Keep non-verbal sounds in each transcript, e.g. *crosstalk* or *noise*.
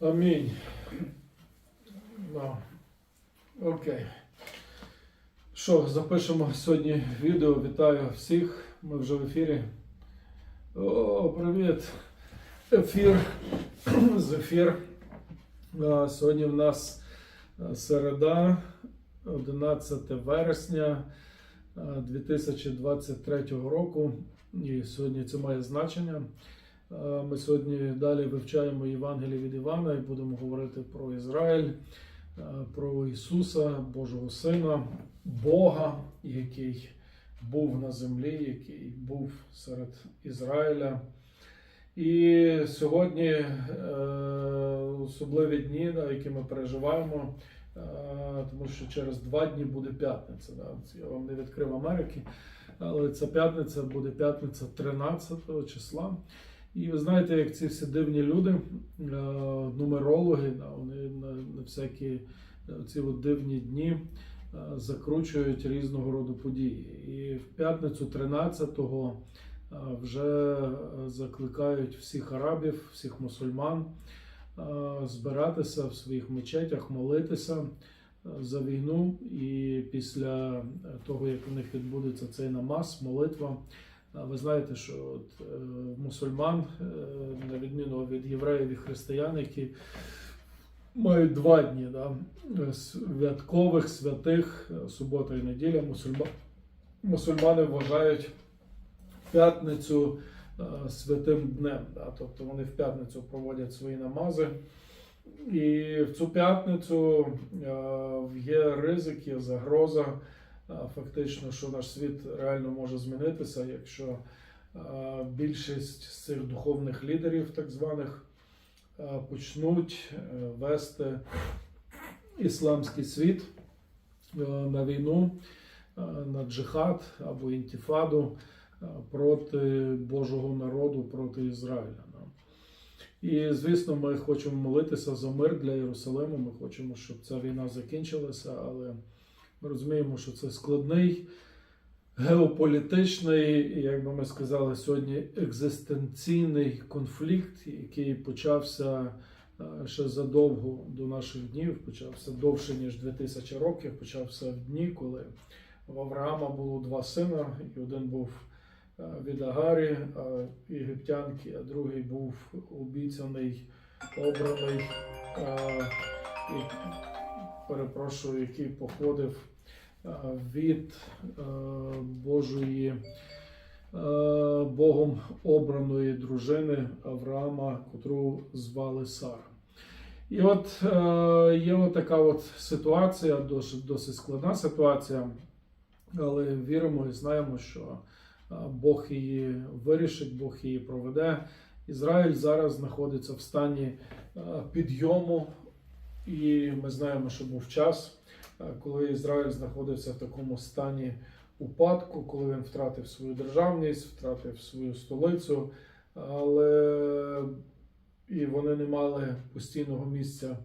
Амінь. Да. Окей. Що, запишемо сьогодні відео. Вітаю всіх. Ми вже в ефірі. О, привіт. Ефір. *clears throat* З ефір. Сьогодні в нас середа, 11 вересня 2023 року. І сьогодні це має значення. Ми сьогодні далі вивчаємо Євангеліє від Івана і будемо говорити про Ізраїль, про Ісуса, Божого Сина, Бога, який був на землі, який був серед Ізраїля. І сьогодні е, особливі дні, да, які ми переживаємо, е, тому що через два дні буде п'ятниця. Я вам не відкрив Америки, але ця п'ятниця буде п'ятниця 13 числа. І ви знаєте, як ці всі дивні люди, е, нумерологи, вони на, всякі е, ці от дивні дні е, закручують різного роду події. І в п'ятницю 13-го е, вже закликають всіх арабів, всіх мусульман збиратися в своїх мечетях, молитися за війну. І після того, як у них відбудеться цей намаз, молитва. Ви знаєте, що от, е, мусульман, е, на відміну від євреїв і християн, які мають два дні да, святкових, святих, субота і неділя, мусульма, мусульмани вважають п'ятницю е, святим днем. Да, тобто вони в п'ятницю проводять свої намази. І в цю п'ятницю є ризик, є загроза фактично, що наш світ реально може змінитися, якщо більшість з цих духовних лідерів, так званих, почнуть е, вести ісламський світ е, на війну, е, на джихад або інтифаду е, проти Божого народу, проти Ізраїля. І, звісно, ми хочемо молитися за мир для Єрусалиму. Ми хочемо, щоб ця війна закінчилася, але ми розуміємо, що це складний геополітичний, як би ми сказали, сьогодні екзистенційний конфлікт, який почався е, ще задовго до наших днів, почався довше ніж 2000 років. Почався в дні, коли в Авраама було два сина, і один був е, від Агарі, а, єгиптянки, а другий був обіцяний, обраний. е, перепрошую, який походив е, від е, Божої е, Богом обраної дружини Авраама, котру звали Сара. І от є така от ситуація, досить, досить складна ситуація, але віримо і знаємо, що Бог її вирішить, Бог її проведе. Ізраїль зараз знаходиться в стані підйому, і ми знаємо, що був час, е, коли Ізраїль знаходився в такому стані упадку, коли він втратив свою державність, втратив свою столицю, але і вони не мали постійного місця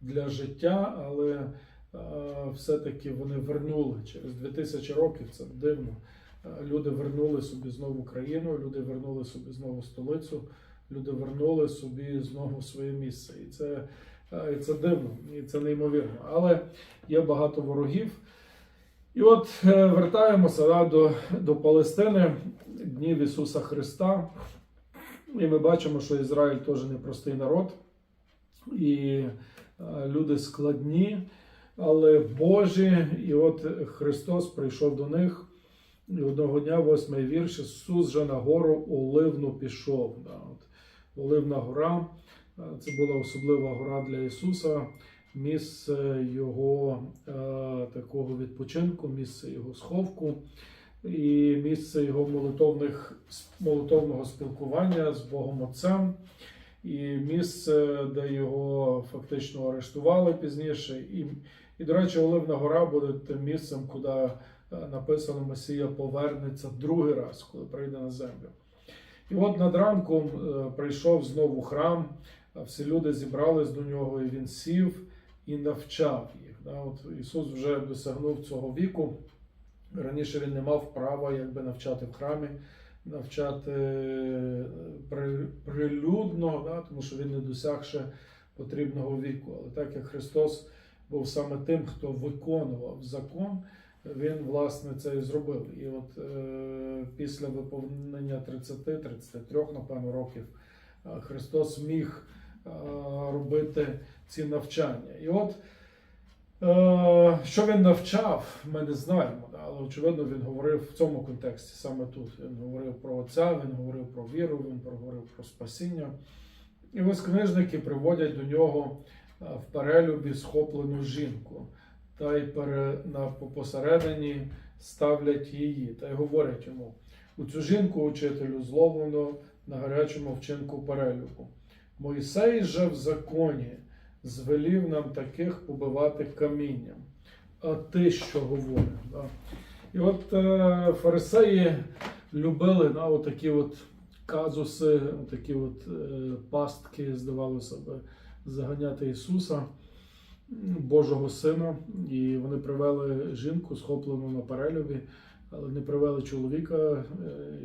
для життя, але е, все-таки вони вернули через 2000 років. Це дивно. Е, Люди вернули собі знову країну, люди вернули собі знову столицю, люди вернули собі знову своє місце. І це І це дивно, і це неймовірно. Але є багато ворогів. І от е, вертаємося да, до, до Палестини, днів Ісуса Христа. І ми бачимо, що Ізраїль теж непростий народ, і е, люди складні, але Божі. І от Христос прийшов до них. І одного дня, восьмий вірш, Ісус же на гору Оливну пішов. Да, от, Оливна гора. Це була особлива гора для Ісуса, місце Його е, такого відпочинку, місце Його сховку і місце Його молитовних, молитовного спілкування з Богом Отцем, і місце, де його фактично арештували пізніше. І, і до речі, Оливна гора буде тим місцем, куди е, написано Месія повернеться другий раз, коли прийде на землю. І от над ранком е, прийшов знову храм, всі люди зібрались до нього, і він сів і навчав їх. От Ісус вже досягнув цього віку. Раніше він не мав права якби навчати в храмі, навчати е, прилюдно, тому що він не досяг ще потрібного віку. Але так як Христос був саме тим, хто виконував закон, він власне це і зробив. І от е, після виповнення 30-33, напевно, років Христос міг е, робити ці навчання. І от е, що він навчав, ми не знаємо, але очевидно він говорив в цьому контексті, саме тут. Він говорив про Отця, він говорив про віру, він говорив про спасіння. І ось книжники приводять до нього е, в перелюбі схоплену жінку, та й посередині ставлять її, та й говорять йому: у цю жінку, учителю, зловлено на гарячому вчинку перелюбу. Мойсей же в законі звелів нам таких побивати камінням. А ти що говориш? Да? І от е, фарисеї любили да, отакі от казуси, такі от е, пастки, здавалося б, заганяти Ісуса, Божого Сина. І вони привели жінку, схоплену на перелюбі, але не привели чоловіка, е,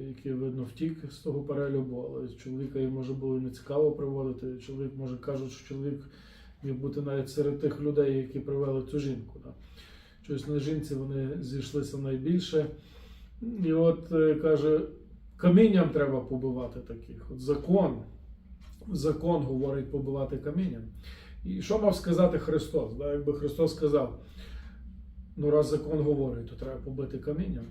який, видно, втік з того перелюбу, але чоловіка їм може було не цікаво приводити. Чоловік, може, кажуть, що чоловік міг бути навіть серед тих людей, які привели цю жінку. Да. Щось на жінці вони зійшлися найбільше. І от е, каже, камінням треба побивати таких. От закон, закон говорить побивати камінням. І що мав сказати Христос? Да? Якби Христос сказав, ну раз закон говорить, то треба побити камінням.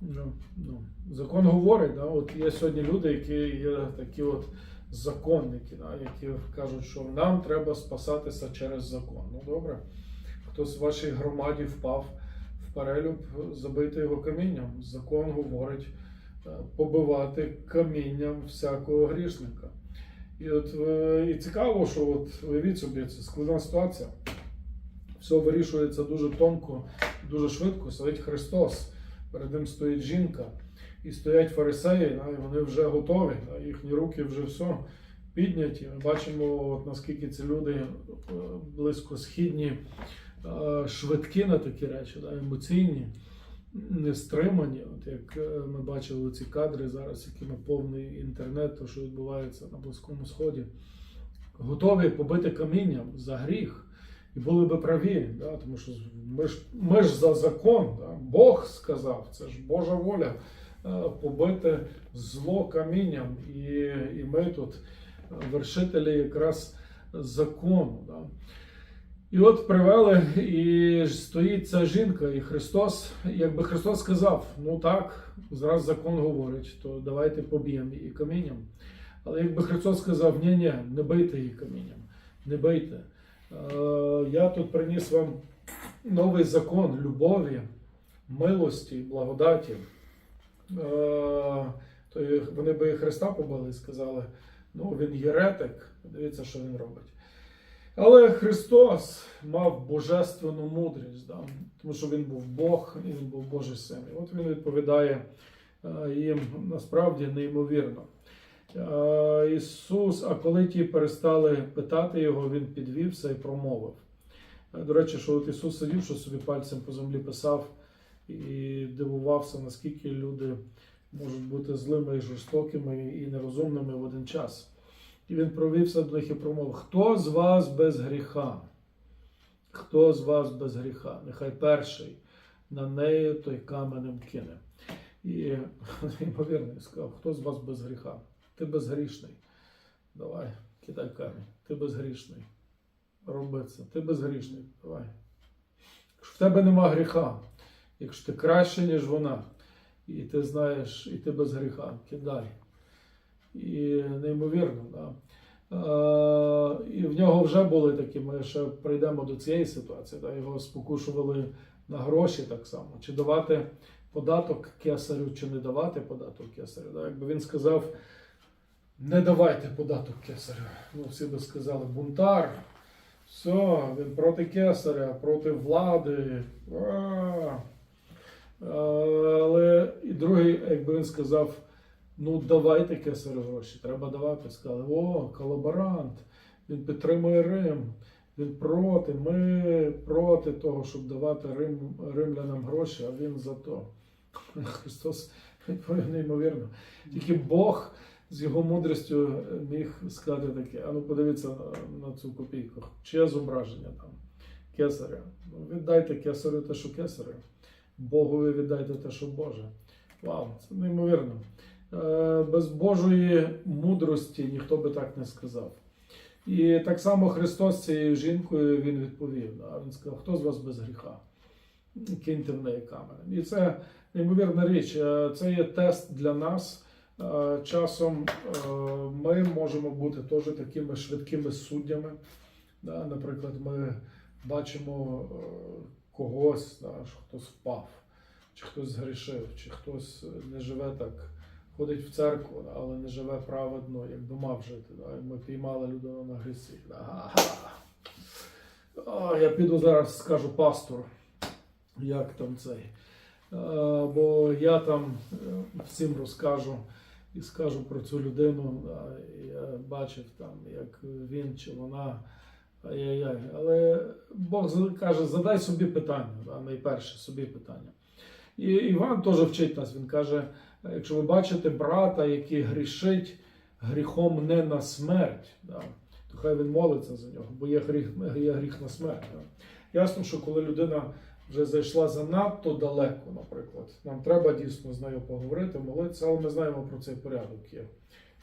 Ну, ну, закон говорить, да? от є сьогодні люди, які є такі от законники, да? які кажуть, що нам треба спасатися через закон. Ну добре, хтось в вашій громаді впав в перелюб, забити його камінням. Закон говорить е, побивати камінням всякого грішника. І от е, і цікаво, що от уявіть собі, це складна ситуація. Все вирішується дуже тонко, дуже швидко. Сидить Христос, перед ним стоїть жінка, і стоять фарисеї, і вони вже готові, їхні руки вже все підняті. Ми бачимо, от, наскільки ці люди е, близько східні, е, швидкі на такі речі, емоційні, не стримані. От як е, ми бачили ці кадри зараз, якими повний інтернет, то що відбувається на Близькому Сході, готові побити камінням за гріх. І були би праві, да, тому що ми ж, ми ж за закон, да, Бог сказав, це ж Божа воля е, побити зло камінням. І, і ми тут е, вершителі якраз закону. Да. І от привели, і стоїть ця жінка, і Христос, якби Христос сказав, ну так, зараз закон говорить, то давайте поб'ємо її камінням. Але якби Христос сказав, ні, ні, не бийте її камінням, не бийте. Е, Я тут приніс вам новий закон любові, милості, благодаті. Е, То вони би Христа побили і сказали, ну він єретик, дивіться, що він робить. Але Христос мав божественну мудрість, да? тому що він був Бог і він був Божий син. І от він відповідає е, їм насправді неймовірно. Е, Ісус, а коли ті перестали питати його, він підвівся і промовив. Е, До речі, що от Ісус сидів, що собі пальцем по землі писав і дивувався, наскільки люди можуть бути злими і жорстокими і нерозумними в один час. І він провівся до них і промовив: Хто з вас без гріха? Хто з вас без гріха? Нехай перший на неї той каменем кине. І *laughs* ймовірно, сказав, хто з вас без гріха? Ти безгрішний. Давай, кидай камінь. Ти безгрішний. Роби це. Ти безгрішний. Давай. Якщо в тебе нема гріха, якщо ти краще, ніж вона, і ти знаєш, і ти без гріха, кидай. І неймовірно, да. І в нього вже були такі, ми ще прийдемо до цієї ситуації, да, його спокушували на гроші так само. Чи давати податок кесарю, чи не давати податок кесарю. Да. Якби він сказав, не давайте податок кесарю. Ну, всі би сказали, бунтар. Все, він проти кесаря, проти влади. А. Але і другий, якби він сказав, ну давайте кесарю гроші, треба давати. Сказали, о, колаборант, він підтримує Рим, він проти, ми проти того, щоб давати Рим, римлянам гроші, а він за то. *laughs* Христос відповів неймовірно. Тільки Бог з його мудрістю міг сказати таке: а ну подивіться на, на цю копійку. Чиє зображення там? Кесаря. Ну, віддайте кесарю те, що кесарю. Богові віддайте те, що Боже. Вау, це неймовірно. Е, Без Божої мудрості ніхто би так не сказав. І так само Христос цією жінкою він відповів. Да? Він сказав, хто з вас без гріха? Киньте в неї каменем. І це неймовірна річ. Е, Це є тест для нас. Е, Часом ми можемо бути теж такими швидкими суддями. Наприклад, ми бачимо когось, хтось впав, чи хтось згрішив, чи хтось не живе так, ходить в церкву, але не живе праведно, як би мав жити. Ми піймали людину на грісі. Я піду зараз скажу пастору, як там цей. Бо я там е, всім розкажу і скажу про цю людину. Я бачив там, як він чи вона. Ай-яй-яй. Але Бог каже, задай собі питання, найперше собі питання. І Іван теж вчить нас. Він каже: якщо ви бачите брата, який грішить гріхом не на смерть, да, то хай він молиться за нього, бо є гріх, є гріх на смерть. Да. Ясно, що коли людина вже зайшла занадто далеко, наприклад, нам треба дійсно з нею поговорити, молитися, але ми знаємо про цей порядок є.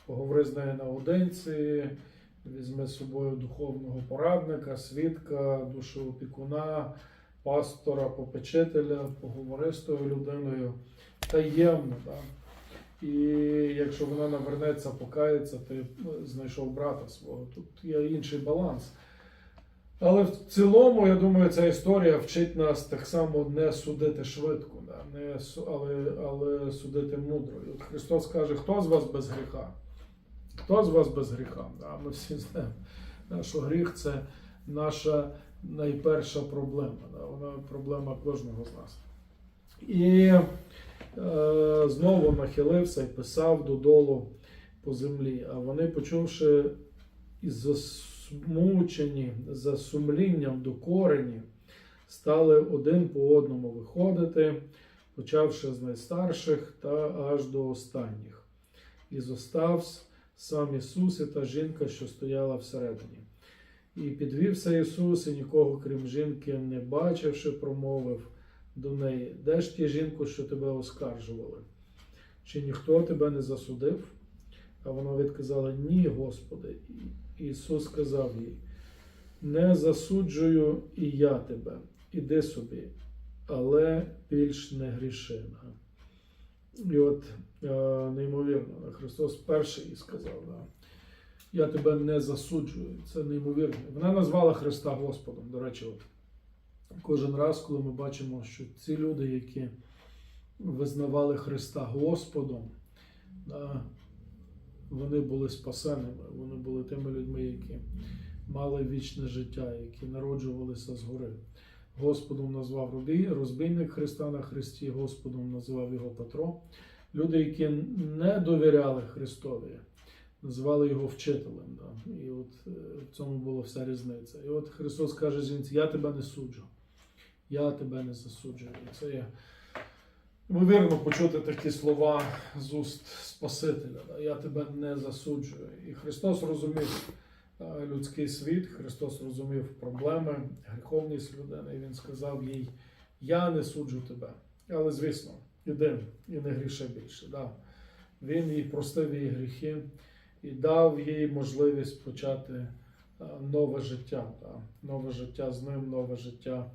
Поговори з нею наодинці, візьми з собою духовного порадника, свідка, душоопікуна, пастора, попечителя, поговори з тою людиною таємно. Да? І якщо вона навернеться, покається, ти ну, знайшов брата свого. Тут є інший баланс. Але в цілому, я думаю, ця історія вчить нас так само не судити швидко, да? не, але, але судити мудро. І от Христос каже, хто з вас без гріха? Хто з вас без гріха? Да? Ми всі знаємо, що гріх це наша найперша проблема. Да? Вона проблема кожного з нас. І е, знову нахилився і писав додолу по землі. А вони, почувши і засмучені за сумлінням до корені, стали один по одному виходити, почавши з найстарших та аж до останніх. І зостався сам Ісус і та жінка, що стояла всередині. І підвівся Ісус, і нікого, крім жінки, не бачивши, промовив до неї: Де ж ті жінку, що тебе оскаржували? Чи ніхто тебе не засудив? А вона відказала: Ні, Господи. І Ісус сказав їй: Не засуджую і я тебе, іди собі, але більш не гріши. І от е, неймовірно, Христос перший їй сказав, да, я тебе не засуджую. Це неймовірно. Вона назвала Христа Господом. До речі, от кожен раз, коли ми бачимо, що ці люди, які визнавали Христа Господом, вони були спасеними, вони були тими людьми, які мали вічне життя, які народжувалися згори. Господом назвав розбійник Христа на Христі, Господом назвав його Петро. Люди, які не довіряли Христові, називали його вчителем. Да? І от е, в цьому була вся різниця. І от Христос каже жінці: Я тебе не суджу, я тебе не засуджую. Це є ймовірно почути такі слова з уст Спасителя. Я тебе не засуджую. І Христос розумів людський світ, Христос розумів проблеми, гріховність людини, і Він сказав їй: Я не суджу тебе. Але звісно, іди і не гріши більше. Да? Він їй простив її гріхи і дав їй можливість почати нове життя. Да? Нове життя з ним, нове життя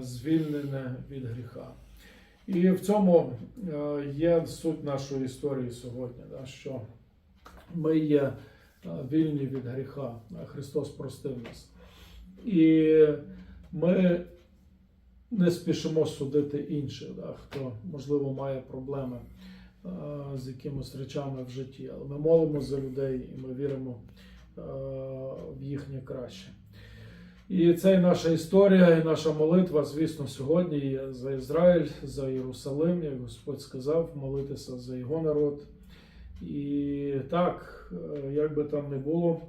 звільнене від гріха. І в цьому е, є суть нашої історії сьогодні, що ми є е, вільні від гріха. Христос простив нас. І ми не спішимо судити інших, хто, можливо, має проблеми е, з якимись речами в житті. Але ми молимо за людей і ми віримо е, в їхнє краще. І це і наша історія, і наша молитва, звісно, сьогодні є за Ізраїль, за Єрусалим, як Господь сказав, молитися за його народ. І так, е, як би там не було,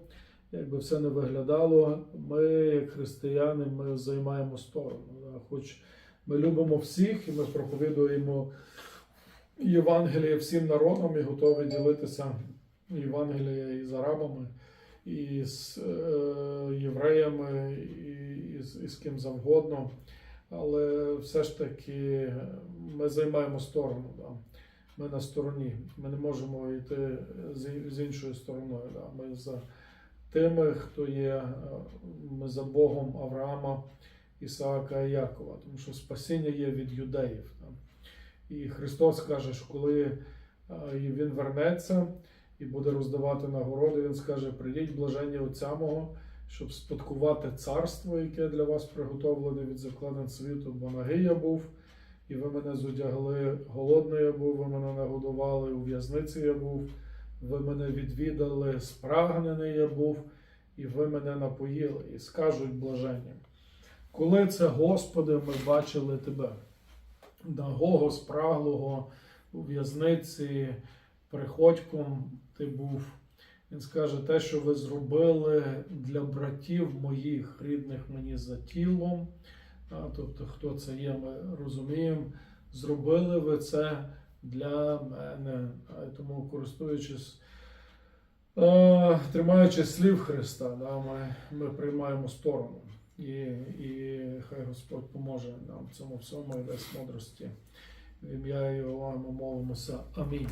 як би все не виглядало, ми, як християни, ми займаємо сторону. Хоч ми любимо всіх і ми проповідуємо Євангеліє всім народам і готові ділитися Євангелія і з арабами, і з е, євреями, і, з, і з ким завгодно. Але все ж таки ми займаємо сторону. Да. Ми на стороні. Ми не можемо йти з, іншою стороною. Да. Ми за тими, хто є, е, ми за Богом Авраама, Ісаака і Якова, тому що спасіння є від юдеїв. Да. І Христос каже, що коли е, Він вернеться і буде роздавати нагороди, Він скаже: прийдіть блаження Отця мого, щоб спадкувати царство, яке для вас приготовлене від закладин світу, бо наги я був, і ви мене зодягли, голодний я був, ви мене нагодували, у в'язниці я був, ви мене відвідали, спрагнений я був, і ви мене напоїли, і скажуть блаження. Коли це, Господи, ми бачили Тебе, нагого, спраглого у в'язниці, приходьком ти був. Він скаже, те, що ви зробили для братів моїх, рідних мені за тілом, тобто хто це є, ми розуміємо, зробили ви це для мене. Тому, користуючись, тримаючи слів Христа, ми, ми приймаємо сторону. І, і хай Господь поможе нам в цьому всьому і дасть мудрості. В ім'я Його ми молимося. Амінь.